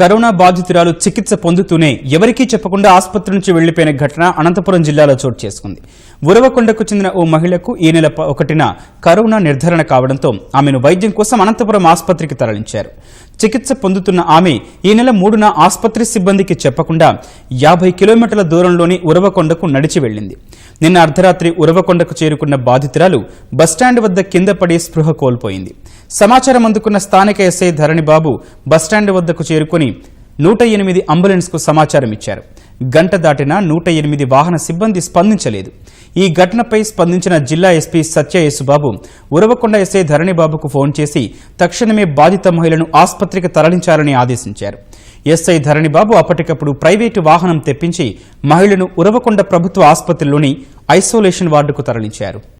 Corona బాధితురాలు చికిత్స పొందుతూనే ఎవరికీ చెప్పకుండా ఆసుపత్రి నుంచి వెళ్ళిపోయిన ఘటన అనంతపురం జిల్లాలో చోటు చేసుకుంది. ఉరవకొండకు చెందిన ఓ మహిళకు ఈ నెల ఒకటిన కరోనా నిర్ధారణ కావడంతో ఆమెను వైద్యం కోసం అనంతపురం ఆసుపత్రికి తరలించారు. చికిత్స పొందుతున్న ఆమె ఈ నెల మూడున ఆసుపత్రి సిబ్బందికి చెప్పకుండా యాభై కిలోమీటర్ల దూరంలోని ఉరవకొండకు నడిచి వెళ్ళింది నిన్న అర్ధరాత్రి ఉరవకొండకు చేరుకున్న బాధితురాలు బస్టాండ్ వద్ద కింద పడి స్పృహ కోల్పోయింది. సమాచారం అందుకున్న స్థానిక ఎస్ఐ ధరణిబాబు బస్టాండ్ వద్దకు చేరుకుని నూట ఎనిమిది అంబులెన్స్కు సమాచారం ఇచ్చారు. గంట దాటినా నూట ఎనిమిది వాహన సిబ్బంది స్పందించలేదు. ఈ ఘటనపై స్పందించిన జిల్లా ఎస్పీ సత్య యేసుబాబు ఉరవకొండ ఎస్ఐ ధరణిబాబుకు ఫోన్ చేసి తక్షణమే బాధిత మహిళను ఆసుపత్రికి తరలించాలని ఆదేశించారు. ఎస్ఐ ధరణిబాబు అప్పటికప్పుడు ప్రైవేటు వాహనం తెప్పించి మహిళను ఉరవకొండ ప్రభుత్వ ఆసుపత్రిలోని ఐసోలేషన్ వార్డుకు తరలించారు.